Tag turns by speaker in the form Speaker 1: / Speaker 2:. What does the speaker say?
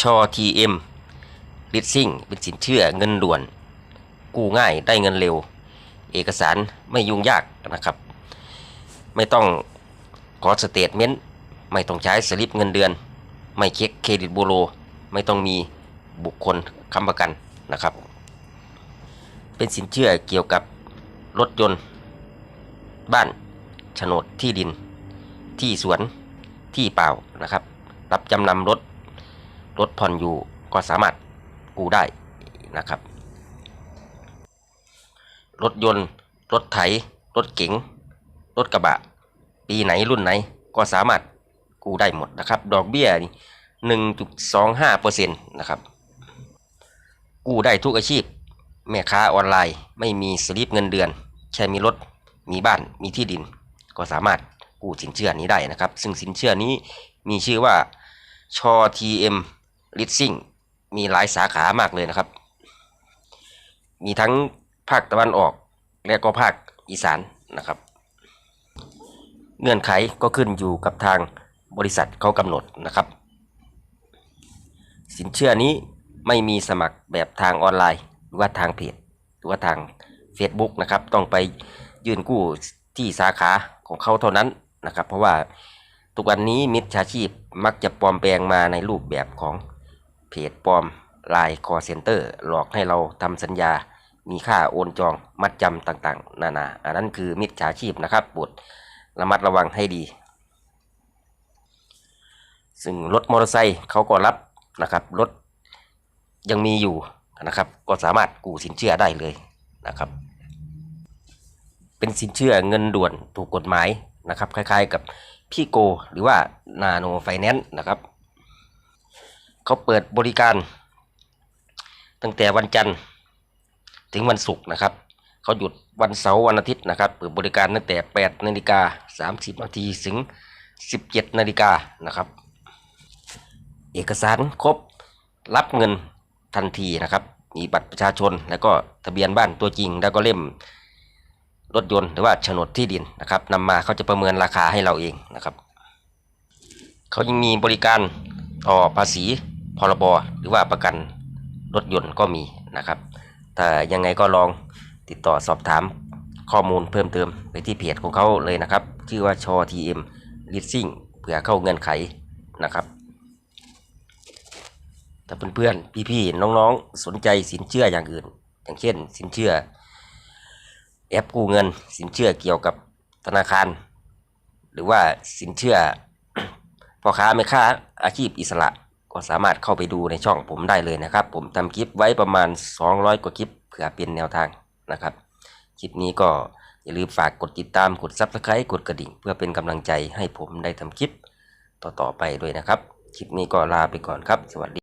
Speaker 1: ชอ TM ลิสซิ่งเป็นสินเชื่อเงินด่วน กู้ง่ายได้เงินเร็ว เอกสารไม่ยุ่งยากนะครับ ไม่ต้องขอสเตทเมนต์ไม่ต้องใช้สลิปเงินเดือน ไม่เช็คเครดิตบูโร ไม่ต้องมีบุคคลค้ำประกันนะครับ เป็นสินเชื่อเกี่ยวกับรถยนต์ บ้านโฉนดที่ดิน ที่สวนที่เปล่านะครับ รับจำนำรถ รถผ่อนอยู่ก็สามารถกู้ได้นะครับ รถยนต์ รถไถ รถเก๋ง รถกระบะ ปีไหนรุ่นไหนก็สามารถกู้ได้หมดนะครับ ดอกเบี้ยหนึ่งจุดสองห้าเปอร์เซ็นต์นะครับ กู้ได้ทุกอาชีพ แม่ค้าออนไลน์ ไม่มีสลิปเงินเดือน แค่มีรถ มีบ้าน มีที่ดิน ก็สามารถกู้สินเชื่อนี้ได้นะครับ ซึ่งสินเชื่อนี้มีชื่อว่าชอ TM Leasing มีหลายสาขามากเลยนะครับ มีทั้งภาคตะวันออกและก็ภาคอีสานนะครับ เงื่อนไขก็ขึ้นอยู่กับทางบริษัทเขากำหนดนะครับ สินเชื่อนี้ไม่มีสมัครแบบทางออนไลน์ หรือว่าทางเพจหรือว่าทาง Facebook นะครับ ต้องไปยื่นกู้ที่สาขาของเขาเท่านั้นนะครับ เพราะว่าทุกวันนี้มิจฉาชีพมักจะปลอมแปลงมาในรูปแบบของ เพจปลอมไลน์คอเซ็นเตอร์หลอกให้เราทำสัญญา มีค่าโอนจองมัดจำต่างๆ นานา อันนั้นคือมิจฉาชีพนะครับโปรระมัดระวังให้ดี ซึ่งรถมอเตอร์ไซค์เขาก็รับนะครับรถยังมีอยู่นะครับ ก็สามารถกู้สินเชื่อได้เลยนะครับ เป็นสินเชื่อเงินด่วนถูกกฎหมายนะครับ คล้ายๆกับพี่โก หรือว่านาโนไฟแนนซ์นะครับ เขาเปิดบริการ ตั้งแต่วันจันทร์ถึงวันศุกร์นะครับเขาหยุดวันเสาร์วันอาทิตย์นะครับ เปิดบริการตั้งแต่ 8นาฬิกา30นาทีถึง 17นาฬิกานะครับ เอกสารครบรับเงินทันทีนะครับ มีบัตรประชาชน แล้วก็ทะเบียนบ้านตัวจริง แล้วก็เล่มรถยนต์หรือว่าโฉนดที่ดินนะครับนำมาเขาจะประเมินราคาให้เราเองนะครับเขายังมีบริการต่อภาษี พรบหรือว่าประกันรถยนต์ก็มีนะครับ แต่ยังไงก็ลองติดต่อสอบถามข้อมูลเพิ่มเติมไปที่เพจของเขาเลยนะครับ ชื่อว่าชอ TM Leasing เผื่อเข้าเงื่อนไขนะครับถ้าเพื่อนๆพี่ๆน้องๆ สนใจสินเชื่ออย่างอื่น อย่างเช่น สินเชื่อแอปกู้เงิน สินเชื่อเกี่ยวกับธนาคาร หรือว่าสินเชื่อพ่อค้าแม่ค้าอาชีพอิสระ ก็สามารถเข้าไปดูในช่องผมได้เลยนะครับ ผมทำคลิปไว้ประมาณ 200 กว่าคลิปเผื่อเป็นแนวทางนะครับ คลิปนี้ก็อย่าลืมฝากกดติดตามกด Subscribe กดกระดิ่ง เพื่อเป็นกำลังใจให้ผมได้ทำคลิปต่อๆไปด้วยนะครับ คลิปนี้ก็ลาไปก่อนครับ สวัสดี